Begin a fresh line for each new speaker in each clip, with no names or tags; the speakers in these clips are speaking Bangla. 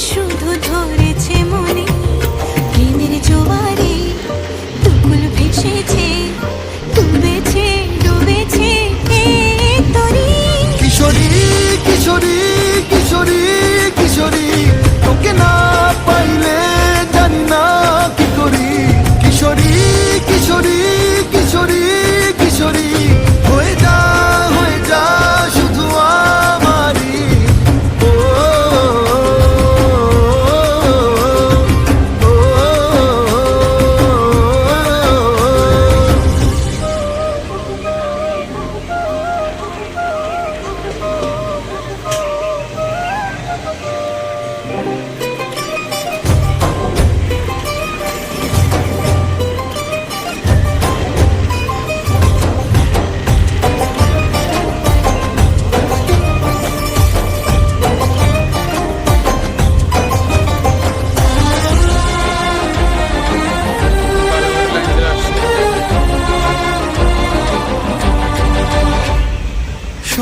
শুধু ধরেছে মনে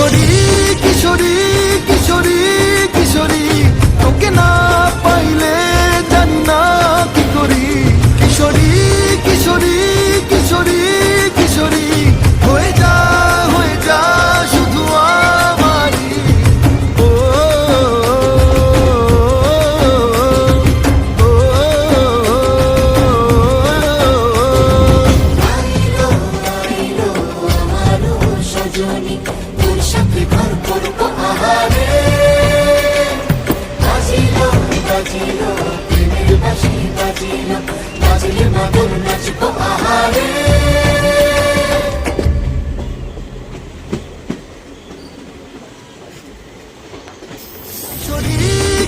说你。সাথে ঘর করব আহারে। বাজিল বাজিল, প্রেমের বাসি বাজিল, বাজিলে মাদুর নাচবো আহারে।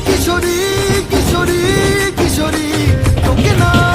কিশোরী কিশোরী কিশোরী, তোকে না